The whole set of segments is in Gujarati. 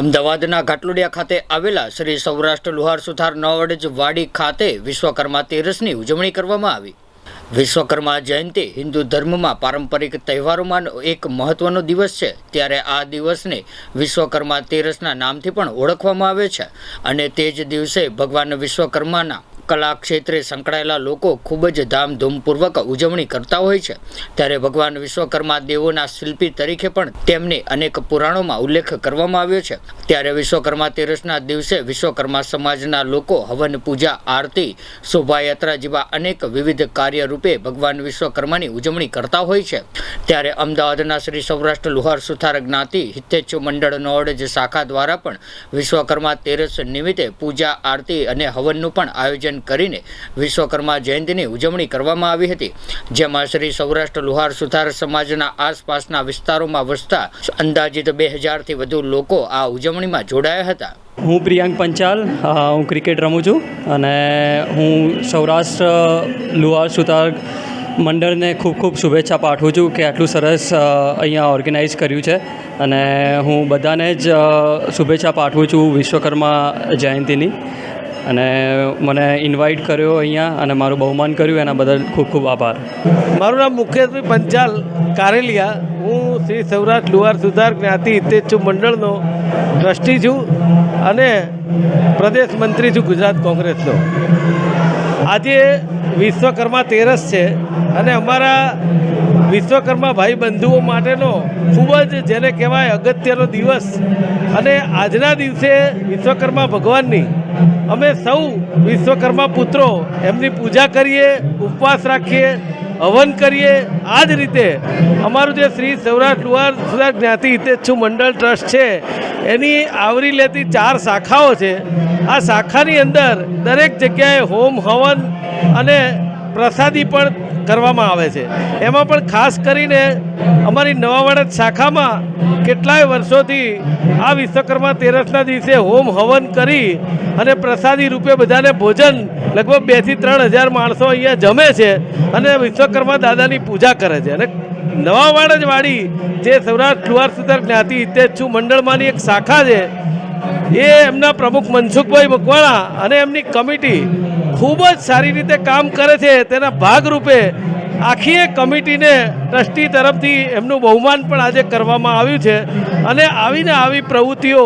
અમદાવાદના ઘાટલોડિયા ખાતે આવેલા શ્રી સૌરાષ્ટ્ર લુહાર સુથાર નવડજ વાડી ખાતે વિશ્વકર્મા તેરસની ઉજવણી કરવામાં આવી. વિશ્વકર્મા જયંતિ હિન્દુ ધર્મમાં પારંપરિક તહેવારોમાં એક મહત્વનો દિવસ છે. ત્યારે આ દિવસને વિશ્વકર્મા તેરસના નામથી પણ ઓળખવામાં આવે છે. અને તે જ દિવસે ભગવાન વિશ્વકર્માના કલા ક્ષેત્રે સંકળાયેલા લોકો ખૂબ જ ધામધૂમપૂર્વક ઉજવણી કરતા હોય છે. ત્યારે ભગવાન વિશ્વકર્મા દેવોના શિલ્પી તરીકે પણ તેમને અનેક પુરાણોમાં ઉલ્લેખ કરવામાં આવ્યો છે. ત્યારે વિશ્વકર્મા તેરસના દિવસે વિશ્વકર્મા સમાજના લોકો હવન પૂજા, આરતી, શોભાયાત્રા જેવા અનેક વિવિધ કાર્ય રૂપે ભગવાન વિશ્વકર્માની ઉજવણી કરતા હોય છે. ત્યારે અમદાવાદના શ્રી સૌરાષ્ટ્ર લુહાર સુથાર જ્ઞાતિ હિતેચ્છુ મંડળ નોડજ શાખા દ્વારા પણ વિશ્વકર્મા તેરસ નિમિત્તે પૂજા, આરતી અને હવનનું પણ આયોજન કરીને વિશ્વકર્મા જયંતિની ઉજવણી કરવામાં આવી હતી, જેમાં શ્રી સૌરાષ્ટ્ર લુહાર સુથાર સમાજના આસપાસના વિસ્તારોમાં વસતા અંદાજિત બે હજારથી વધુ લોકો આ ઉજવણીમાં જોડાયા હતા. હું પ્રિયાંક પંચાલ હું ક્રિકેટ રમું છું અને હું સૌરાષ્ટ્ર લુહાર સુતાર મંડળને ખૂબ ખૂબ શુભેચ્છા પાઠવું છું કે આટલું સરસ અહીંયા ઓર્ગેનાઇઝ કર્યું છે અને હું બધાને જ શુભેચ્છા પાઠવું છું વિશ્વકર્મા જયંતિની. અને મને ઇન્વાઇટ કર્યો અહીંયા અને મારું બહુમાન કર્યું, એના બદલ ખૂબ ખૂબ આભાર. મારું નામ મુખ્યત્વે પંચાલ કારેલિયા. હું શ્રી સૌરાષ્ટ્ર લુહાર સુધાર જ્ઞાતિ હિતેચ્છુ મંડળનો ટ્રસ્ટી છું અને પ્રદેશ મંત્રી છું ગુજરાત કોંગ્રેસનો. આજે વિશ્વકર્મા તેરસ છે. અને અમારા વિશ્વકર્મા ભાઈ બંધુઓ માટેનો ખૂબ જ જેને કહેવાય અગત્યનો દિવસ. અને આજના દિવસે વિશ્વકર્મા ભગવાનની અમે સૌ વિશ્વકર્મા પુત્રો એમની પૂજા કરીએ, ઉપવાસ રાખીએ, હવન કરીએ. આ જ રીતે અમારું જે શ્રી સૌરાષ્ટ્ર લુહાર સુધાર જ્ઞાતિ હિતેચ્છુ મંડળ ટ્રસ્ટ છે, એની આવરી લેતી ચાર શાખાઓ છે. આ શાખાની અંદર દરેક જગ્યાએ હોમ, હવન અને પ્રસાદી પણ કરવામાં આવે છે. એમાં પણ ખાસ કરીને અમારી નવાવાડા શાખામાં કેટલાય વર્ષોથી આ વિશ્વકર્મા તેરસના દિવસે હોમ હવન કરી અને પ્રસાદી રૂપે બધાને ભોજન લગભગ બેથી ત્રણ હજાર માણસો અહીંયા જમે છે અને વિશ્વકર્મા દાદાની પૂજા કરે છે. અને નવાવાડ જ જે સૌરાષ્ટ્ર લુહાર સુધાર જ્ઞાતિ હિતેચ્છુ મંડળમાંની એક શાખા છે, એ એમના પ્રમુખ મનસુખભાઈ મકવાણા અને એમની કમિટી ખૂબ જ સારી રીતે કામ કરે છે. તેના ભાગરૂપે આખી એ કમિટીને ટ્રસ્ટી તરફથી એમનું બહુમાન પણ આજે કરવામાં આવ્યું છે. અને આવીને આવી પ્રવૃત્તિઓ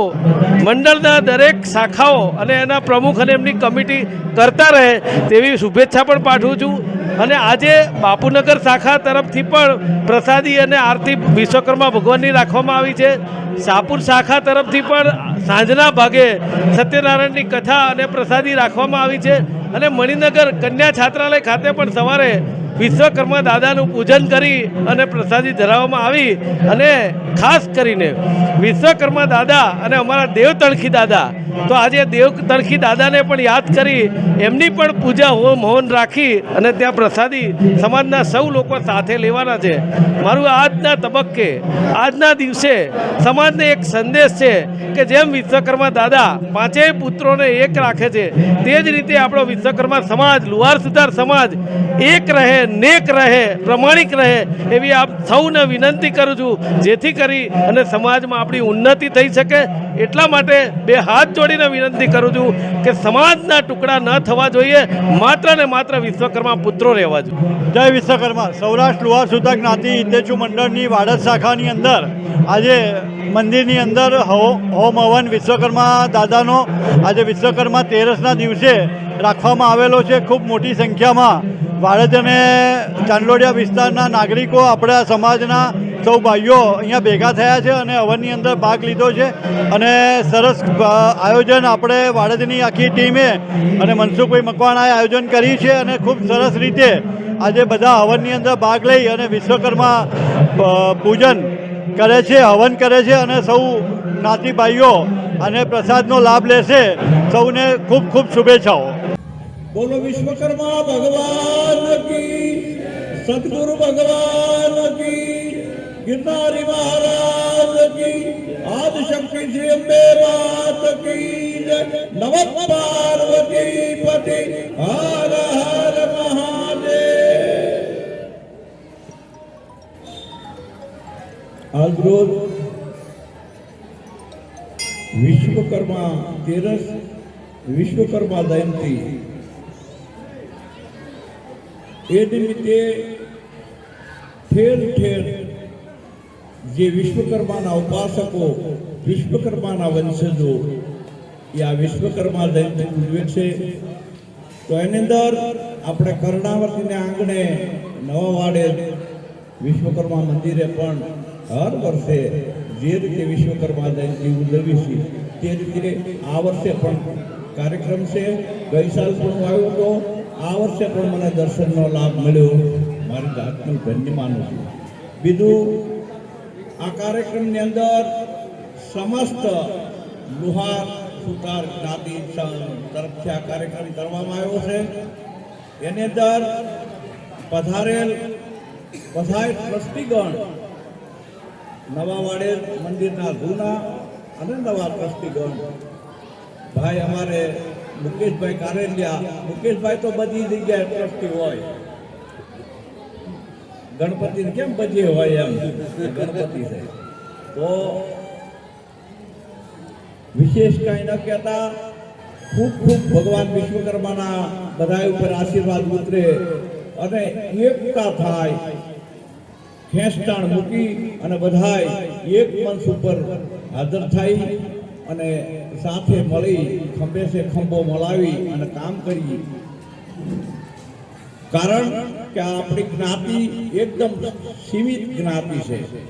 મંડળના દરેક શાખાઓ અને એના પ્રમુખ અને એમની કમિટી કરતા રહે તેવી શુભેચ્છા પણ પાઠવું છું. અને આજે બાપુનગર શાખા તરફથી પણ પ્રસાદી અને આરતી વિશ્વકર્મા ભગવાનની રાખવામાં આવી છે. શાહપુર શાખા તરફથી પણ સાંજના ભાગે સત્યનારાયણની કથા અને પ્રસાદી રાખવામાં આવી છે. અને મણિનગર કન્યા છાત્રાલય ખાતે પણ સવારે વિશ્વકર્મા દાદાનું પૂજન કરી અને પ્રસાદી ધરાવવામાં આવી અને ખાસ કરીને વિશ્વકર્મા દાદા અને અમારા દેવ તણખી દાદા, તો આજે દેવ તણખી દાદાને પણ યાદ કરી એમની પણ પૂજા હોમ હોન રાખી અને ત્યાં પ્રસાદી સમાજના સૌ લોકો સાથે લેવાના છે. મારું આજના તબક્કે, આજના દિવસે સમાજને એક સંદેશ છે કે જેમ વિશ્વકર્મા દાદા પાંચેય પુત્રોને એક રાખે છે, તે જ રીતે આપણો વિશ્વકર્મા સમાજ, લુહાર સુધાર સમાજ એક રહે નેક રહે, પ્રમાણિક રહે, એવી આપ સૌને વિનંતી કરું છું. જેથી કરી અને સમાજમાં આપણી ઉન્નતિ થઈ શકે. એટલા માટે બે હાથ જોડીને વિનંતી કરું છું કે સમાજના ટુકડા ન થવા જોઈએ. માત્ર ને માત્ર વિશ્વકર્મા પુત્રો રહેવા જોઈએ. જય વિશ્વકર્મા. સૌરાષ્ટ્ર લુહાર સુધા જ્ઞાતિ હિન્દેચુ મંડળની વાડજ શાખાની અંદર આજે મંદિરની અંદર હોમ હવન વિશ્વકર્મા દાદાનો આજે વિશ્વકર્મા તેરસના દિવસે રાખવામાં આવેલો છે. ખૂબ મોટી સંખ્યામાં વાડજ અને ચાંદલોડિયા વિસ્તારના નાગરિકો, આપણા સમાજના સૌ ભાઈઓ અહીંયા ભેગા થયા છે અને હવનની અંદર ભાગ લીધો છે. અને સરસ આયોજન આપણે વાડજની આખી ટીમે અને મનસુખભાઈ મકવાણાએ આયોજન કર્યું છે અને ખૂબ સરસ રીતે આજે બધા હવનની અંદર ભાગ લઈ અને વિશ્વકર્મા પૂજન કરે છે, હવન કરે છે અને સૌ નાતી ભાઈઓ અને પ્રસાદનો લાભ લેશે. સૌને ખૂબ ખૂબ શુભેચ્છાઓ. બોલો વિશ્વકર્મા ભગવાન કી સદગુરુ ભગવાન કી ગિરનારી મહારાજ કી આદિ શક્તિ શ્રી અંબે માત કી જય નમ પાર્વતી પતિ હર હર મહાદેવ આજરોજ વિશ્વકર્મા તેરસ વિશ્વકર્મા જયંતિ એ નિમિત્તે ઠેર ઠેર જે વિશ્વકર્માના ઉપાસકો વિશ્વકર્માના વંશજો એ આ વિશ્વકર્મા જયંતિ ઉજવે છે તો એની અંદર આપણે કર્ણાવતીને આંગણે નવા વાડે વિશ્વકર્મા મંદિરે પણ હર વર્ષે જે રીતે વિશ્વકર્મા જયંતિ ઉજવી છે તે રીતે આ વર્ષે પણ કાર્યક્રમ છે ગઈ સાલ પણ હું આવ્યો હતો આ વર્ષે પણ મને દર્શનનો લાભ મળ્યો. મારી જાતનું ધન્ય માનું છું. બીજું, આ કાર્યક્રમની અંદર સમસ્ત લુહાર, સુતાર જ્ઞાતિ તરફથી આ કાર્યક્રમ કરવામાં આવ્યો છે. એની અંદર પધારેલ પધાય ટ્રસ્ટીગણ નવા વાડેર મંદિરના જૂના અને નવા ટ્રસ્ટીગણ. ભાઈ અમારે મુકેશભાઈ કારેલિયા. મુકેશભાઈ તો બધી જગ્યાએ ટ્રસ્ટી હોય. ગણપતિ કેમ બધી હોય એમ? ગણપતિ તો વિશેષ કાંઈ ન કહેતા, ખૂબ ખૂબ ભગવાન વિશ્વકર્માના બધા ઉપર આશીર્વાદ ઉતરે અને એકતા થાય. ખેંચતાણ મૂકી અને બધાય એક મંચ ઉપર હાજર થાય. અને સાથે મળી ખંભે છે ખંભો મળાવી અને કામ કરી. કારણ કે આપણી જ્ઞાતિ એકદમ સીમિત જ્ઞાતિ છે.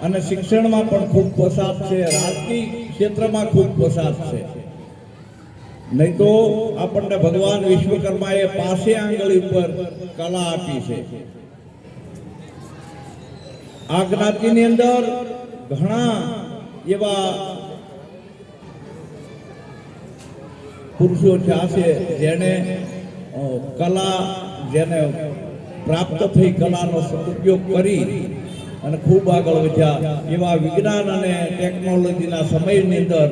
અને શિક્ષણમાં પણ ખૂબ પસાર છે, રાજકીય ક્ષેત્રમાં ખૂબ પસાર છે. નહીં તો આપણને ભગવાન વિશ્વકર્માએ પાસે આંગળી પર કલા આપી છે. આ જ્ઞાતિની અંદર ઘણા એવા પુરુષો થયા છે જેને કલા જેને પ્રાપ્ત થઈ કલાનો સદુપયોગ કરી અને ખૂબ આગળ વધ્યા. એવા વિજ્ઞાન અને ટેકનોલોજીના સમયની અંદર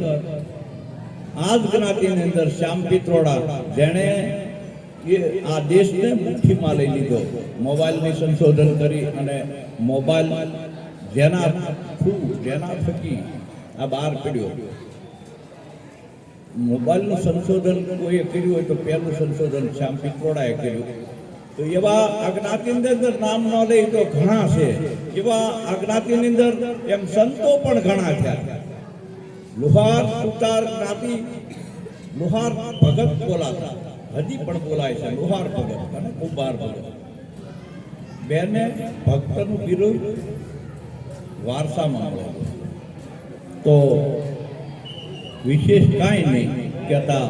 આ જ્ઞાતિની અંદર શ્યામ પિત્રોડા, જેણે આ દેશને મુઠ્ઠીમાં લઈ લીધો. મોબાઈલની સંશોધન કરી અને મોબાઈલ જેના થ્રુ, જેના થકી આ બહાર પડ્યો. મોબાઈલનું સંશોધન કોઈએ કર્યું હોય તો પહેલું સંશોધન શ્યામ પિત્રોડાએ કર્યું. તો એવા અજ્ઞાતિની જ્ઞાતિની અંદર નામ ન લે તો ઘણા છે. એવા અજ્ઞાતિની જ્ઞાતિની અંદર એમ સંતો પણ ઘણા થયા લુહાર, સુતાર, જ્ઞાતિ, લુહાર ભગત બોલાતા. હજી પણ બોલાય છે. લુહાર ભગત અને કુંભાર ભગત. બેને ભક્તનું બિરુદ વારસામાં મળે. તો વિશેષ કાંઈ નહીં. કહેતા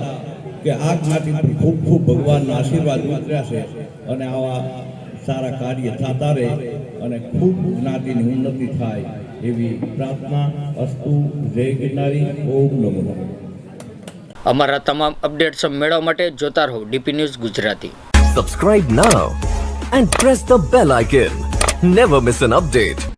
કે આ જ્ઞાતિ ખૂબ ખૂબ ભગવાનના આશીર્વાદ ઉતર્યા છે અને આવા સારા કાર્ય થતા રહે અને ખૂબ જ્ઞાતિની ઉન્નતિ થાય એવી પ્રાર્થના અસ્તુ જય ગિરનારી ઓમ નમો. અમારા તમામ અપડેટ્સ મેળવવા માટે જોતા રહો DP news Gujarati. Subscribe now and press the bell icon never miss an update.